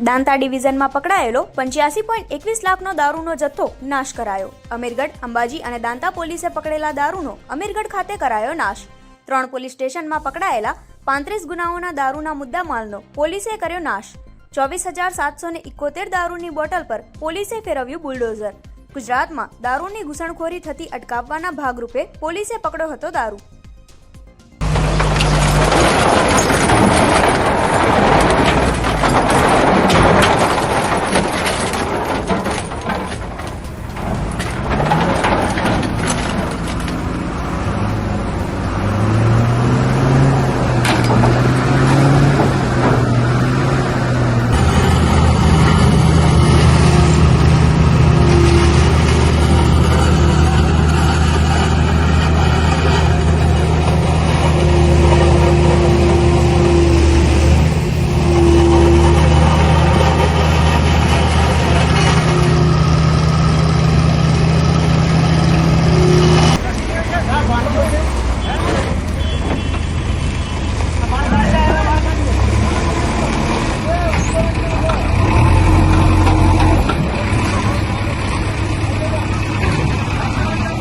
દાંતા ડિવિઝનમાં પકડાયેલો પંચ્યાસી પોઈન્ટ એકવીસ લાખનો દારૂનો જથ્થો નાશ કરાયો. અમીરગઢ, અંબાજી અને દાંતા પોલીસે પકડેલા દારૂનો અમીરગઢ ખાતે કરાયો નાશ. ત્રણ પોલીસ સ્ટેશનમાં પકડાયેલા પાંત્રીસ ગુનાઓના દારૂના મુદ્દામાલનો પોલીસે કર્યો નાશ. ચોવીસ હજાર સાતસો ને ઇકોતેર દારૂની બોટલ પર પોલીસે ફેરવ્યું બુલડોઝર. ગુજરાતમાં દારૂની ઘૂસણખોરી થતી અટકાવવાના ભાગરૂપે પોલીસે પકડ્યો હતો દારૂ.